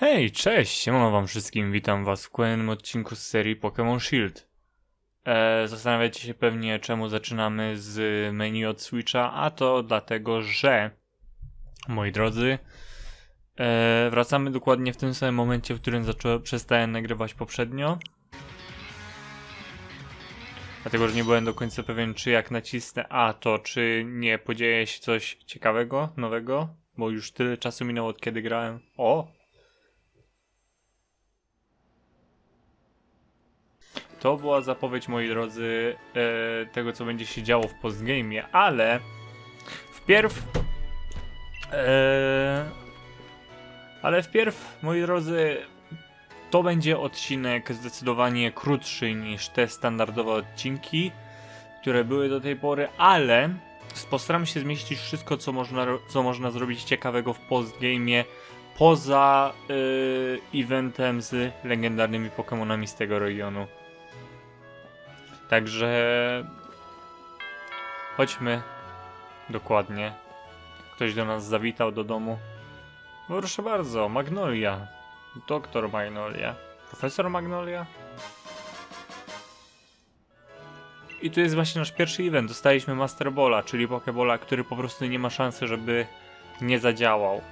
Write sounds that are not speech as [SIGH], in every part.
Hej, cześć, siemano wam wszystkim, witam was w kolejnym odcinku z serii Pokémon Shield. E, zastanawiacie się pewnie, czemu zaczynamy z menu od Switcha, a to dlatego, że, moi drodzy, e, wracamy dokładnie w tym samym momencie, w którym zacząłem, przestałem nagrywać poprzednio. Dlatego, że nie byłem do końca pewien, czy jak nacisnę A, to czy nie podzieje się coś ciekawego, nowego, bo już tyle czasu minęło od kiedy grałem. O! To była zapowiedź, moi drodzy, e, tego, co będzie się działo w postgame'ie, ale wpierw. E, ale wpierw, moi drodzy, to będzie odcinek zdecydowanie krótszy niż te standardowe odcinki, które były do tej pory, ale postaram się zmieścić wszystko, co można, co można zrobić ciekawego w postgame'ie poza e, eventem z legendarnymi Pokémonami z tego regionu. Także chodźmy dokładnie. Ktoś do nas zawitał do domu. No proszę bardzo, Magnolia. Doktor Magnolia. Profesor Magnolia. I tu jest właśnie nasz pierwszy event. Dostaliśmy Master Balla, czyli Pokebola, który po prostu nie ma szansy, żeby nie zadziałał.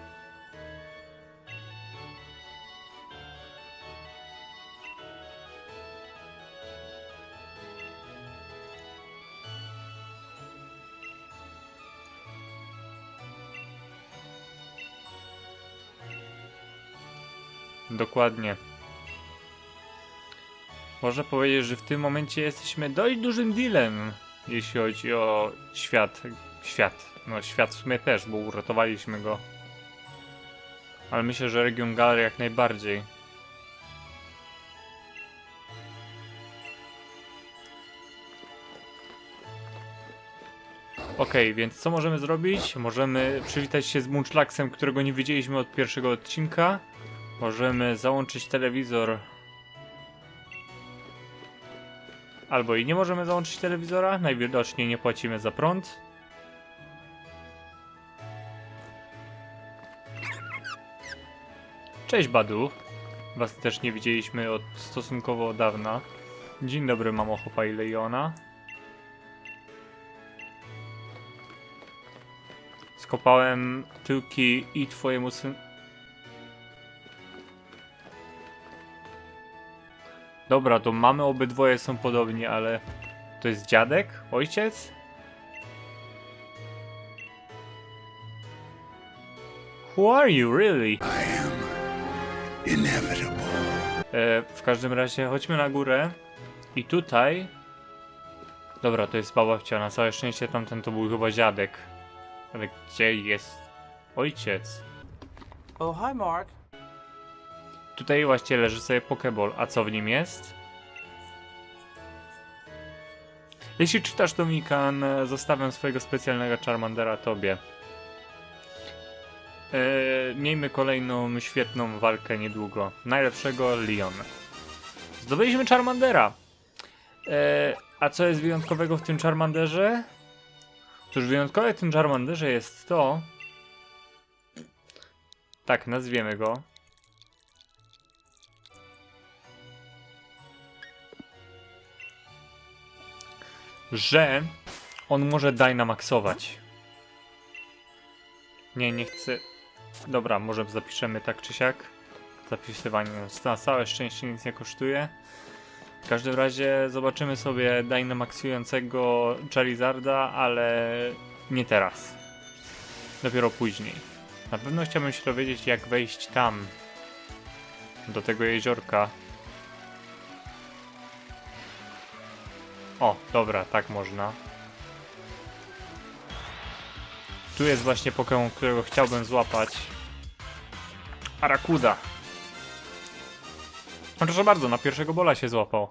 Dokładnie. Można powiedzieć, że w tym momencie jesteśmy dość dużym dealem, jeśli chodzi o świat. Świat. No, świat w sumie też, bo uratowaliśmy go. Ale myślę, że region Galerii jak najbardziej. Okej, więc co możemy zrobić? Możemy przywitać się z Munchlaxem, którego nie widzieliśmy od pierwszego odcinka. Możemy załączyć telewizor. Albo i nie możemy załączyć telewizora. Najwidoczniej nie płacimy za prąd. Cześć Badu. Was też nie widzieliśmy od stosunkowo dawna. Dzień dobry mamo Hopa i Leona. Skopałem tyłki i twojemu syn... Dobra, to mamy obydwoje są podobni, ale to jest dziadek? Ojciec? Who are you really? inevitable. E, w każdym razie chodźmy na górę i tutaj... Dobra, to jest babcia, na całe szczęście tamten to był chyba dziadek. Ale gdzie jest ojciec? Oh, hi, Mark. Tutaj właśnie leży sobie Pokeball, a co w nim jest? Jeśli czytasz e, zostawiam swojego specjalnego Charmandera tobie. E, miejmy kolejną świetną walkę niedługo. Najlepszego Leon. Zdobyliśmy Charmandera. E, a co jest wyjątkowego w tym Charmanderze? Cóż, wyjątkowe w tym Charmanderze jest to... Tak, nazwiemy go. Że on może Dynamaxować. Nie, nie chcę. Dobra, może zapiszemy tak czy siak. Zapisywanie na całe szczęście nic nie kosztuje. W każdym razie zobaczymy sobie Dynamaxującego Charizarda, ale nie teraz. Dopiero później. Na pewno chciałbym się dowiedzieć, jak wejść tam. Do tego jeziorka. O, dobra, tak można. Tu jest właśnie Pokémon, którego chciałbym złapać. Arakuda. Proszę bardzo, na pierwszego bola się złapał.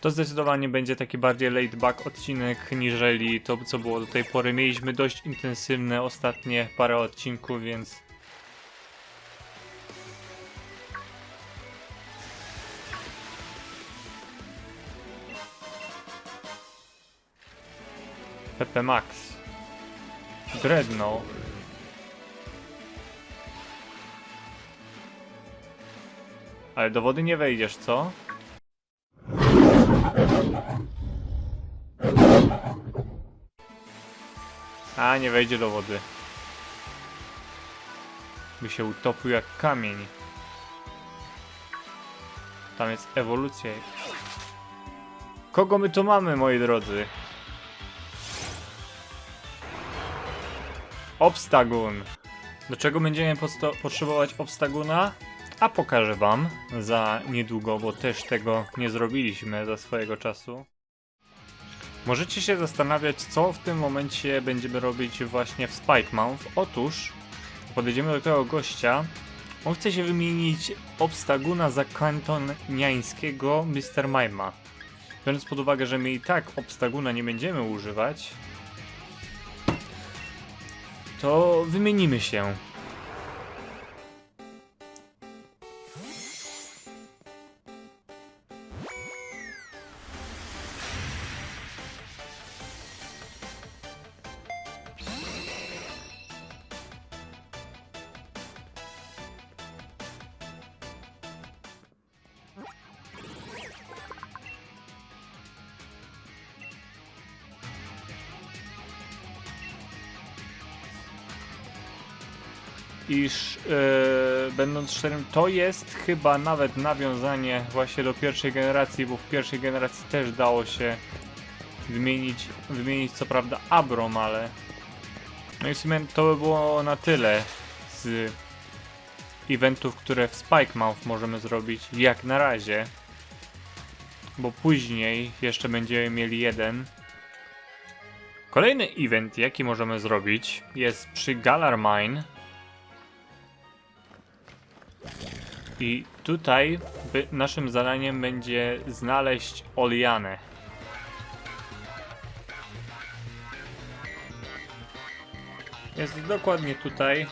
To zdecydowanie będzie taki bardziej laid back odcinek, niżeli to, co było do tej pory. Mieliśmy dość intensywne ostatnie parę odcinków, więc Pepe Max. Dreadnought. Ale do wody nie wejdziesz, co? A, nie wejdzie do wody. By się utopił jak kamień. Tam jest ewolucja. Kogo my tu mamy, moi drodzy? Obstagun. Do czego będziemy potrzebować obstaguna? A pokażę wam za niedługo, bo też tego nie zrobiliśmy za swojego czasu. Możecie się zastanawiać, co w tym momencie będziemy robić właśnie w Spike Mount. Otóż podejdziemy do tego gościa. On chce się wymienić obstaguna za kantoniańskiego Mr. Mima. Biorąc pod uwagę, że my i tak obstaguna nie będziemy używać, to wymienimy się. Iż e, będąc szczerym, to jest chyba nawet nawiązanie właśnie do pierwszej generacji, bo w pierwszej generacji też dało się wymienić, wymienić co prawda Abrom, ale no i w sumie to by było na tyle z eventów, które w Spike Mouth możemy zrobić jak na razie, bo później jeszcze będziemy mieli jeden. Kolejny event, jaki możemy zrobić, jest przy Galar Mine. I tutaj naszym zadaniem będzie znaleźć Olianę. Jest dokładnie tutaj.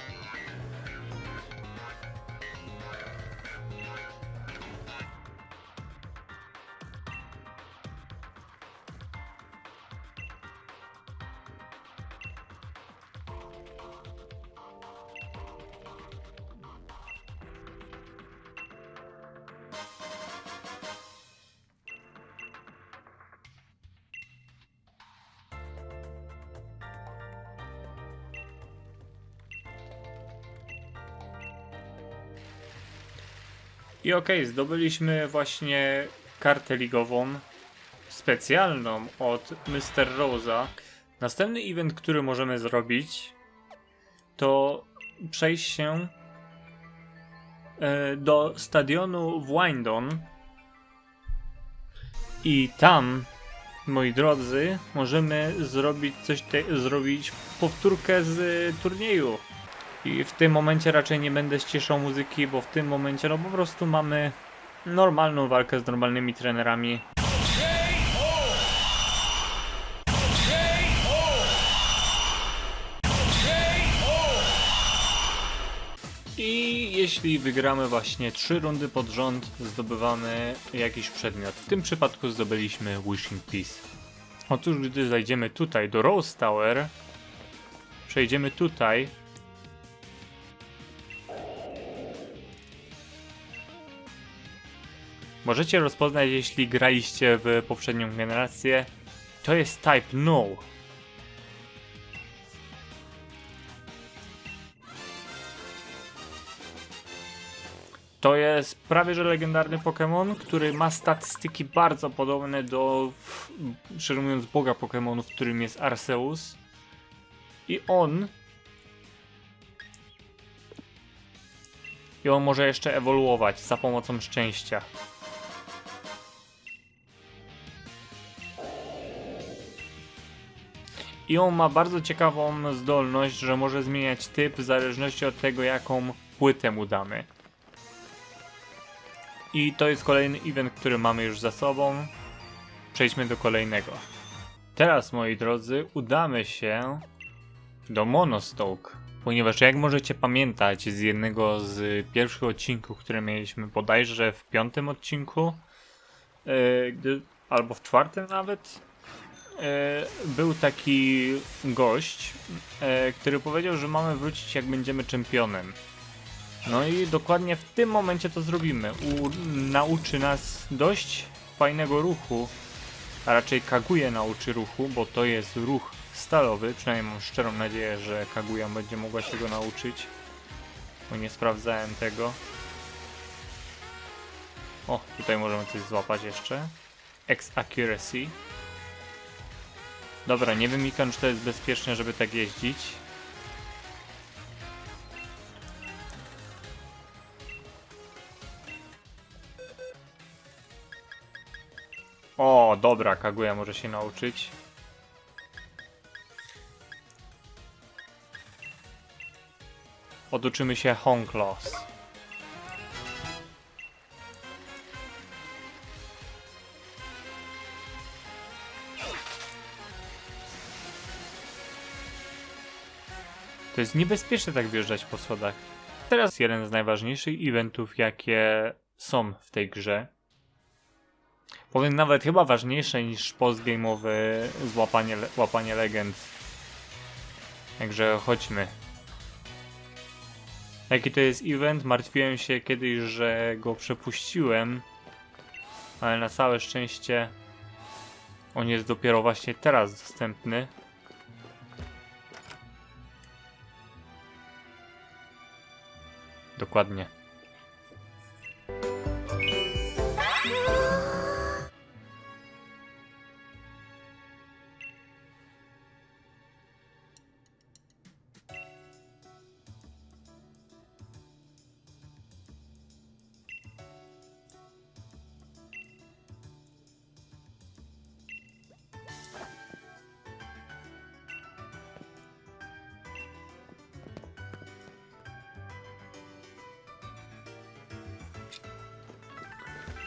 I okej, zdobyliśmy właśnie kartę ligową specjalną od Mr. Rosa. Następny event, który możemy zrobić, to przejść się e, do stadionu w Windon. I tam, moi drodzy, możemy zrobić coś, te, zrobić powtórkę z turnieju. I w tym momencie raczej nie będę ściszał muzyki, bo w tym momencie no po prostu mamy normalną walkę z normalnymi trenerami. I jeśli wygramy właśnie trzy rundy pod rząd, zdobywamy jakiś przedmiot. W tym przypadku zdobyliśmy Wishing Peace. Otóż gdy zajdziemy tutaj do Rose Tower, przejdziemy tutaj, Możecie rozpoznać, jeśli graliście w poprzednią generację. To jest type No. To jest prawie że legendarny Pokémon, który ma statystyki bardzo podobne do, szczerze mówiąc, boga Pokémonów, którym jest Arceus. I on I on może jeszcze ewoluować za pomocą szczęścia. I on ma bardzo ciekawą zdolność, że może zmieniać typ w zależności od tego, jaką płytę mu damy. I to jest kolejny event, który mamy już za sobą. Przejdźmy do kolejnego. Teraz, moi drodzy, udamy się do Monostoke. Ponieważ jak możecie pamiętać z jednego z pierwszych odcinków, które mieliśmy bodajże w piątym odcinku, gdy, albo w czwartym nawet, był taki gość, e, który powiedział, że mamy wrócić jak będziemy czempionem. No i dokładnie w tym momencie to zrobimy. U, nauczy nas dość fajnego ruchu, a raczej Kaguya nauczy ruchu, bo to jest ruch stalowy. Przynajmniej mam szczerą nadzieję, że Kaguya będzie mogła się go nauczyć, bo nie sprawdzałem tego. O, tutaj możemy coś złapać jeszcze. X Accuracy. Dobra, nie wiem Mikan, czy to jest bezpieczne, żeby tak jeździć. O, dobra, Kaguya może się nauczyć. Oduczymy się Hong Loss. To jest niebezpieczne tak wjeżdżać po schodach. Teraz jeden z najważniejszych eventów, jakie są w tej grze. Powiem nawet chyba ważniejsze niż postgame'owe złapanie, łapanie legend. Także chodźmy. Jaki to jest event? Martwiłem się kiedyś, że go przepuściłem, ale na całe szczęście on jest dopiero właśnie teraz dostępny. Dokładnie.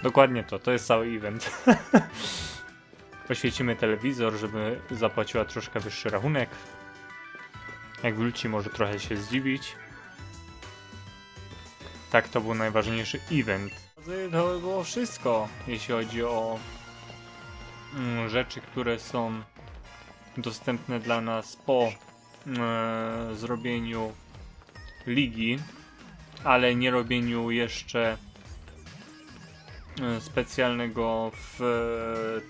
Dokładnie to, to jest cały event. [LAUGHS] Poświecimy telewizor, żeby zapłaciła troszkę wyższy rachunek. Jak wróci, może trochę się zdziwić. Tak, to był najważniejszy event. To było wszystko, jeśli chodzi o mm, rzeczy, które są dostępne dla nas po e, zrobieniu ligi, ale nie robieniu jeszcze specjalnego w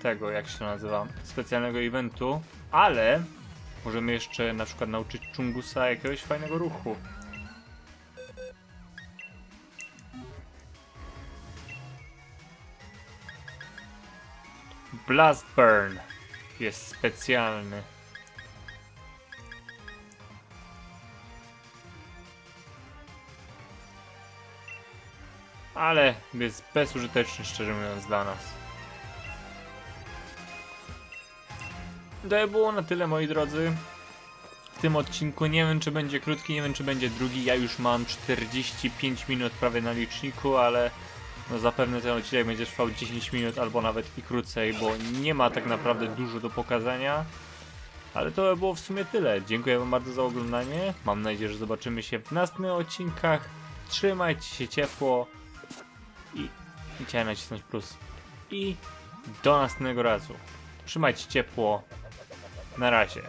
tego, jak się nazywa, specjalnego eventu, ale możemy jeszcze na przykład nauczyć Chungusa jakiegoś fajnego ruchu. Blast Burn jest specjalny. Ale jest bezużyteczny, szczerze mówiąc, dla nas. To było na tyle, moi drodzy. W tym odcinku nie wiem, czy będzie krótki, nie wiem, czy będzie drugi. Ja już mam 45 minut prawie na liczniku, ale no zapewne ten odcinek będzie trwał 10 minut albo nawet i krócej, bo nie ma tak naprawdę dużo do pokazania. Ale to by było w sumie tyle. Dziękuję Wam bardzo za oglądanie. Mam nadzieję, że zobaczymy się w następnych odcinkach. Trzymajcie się ciepło i chciałem nacisnąć plus. I do następnego razu. Trzymajcie ciepło. Na razie.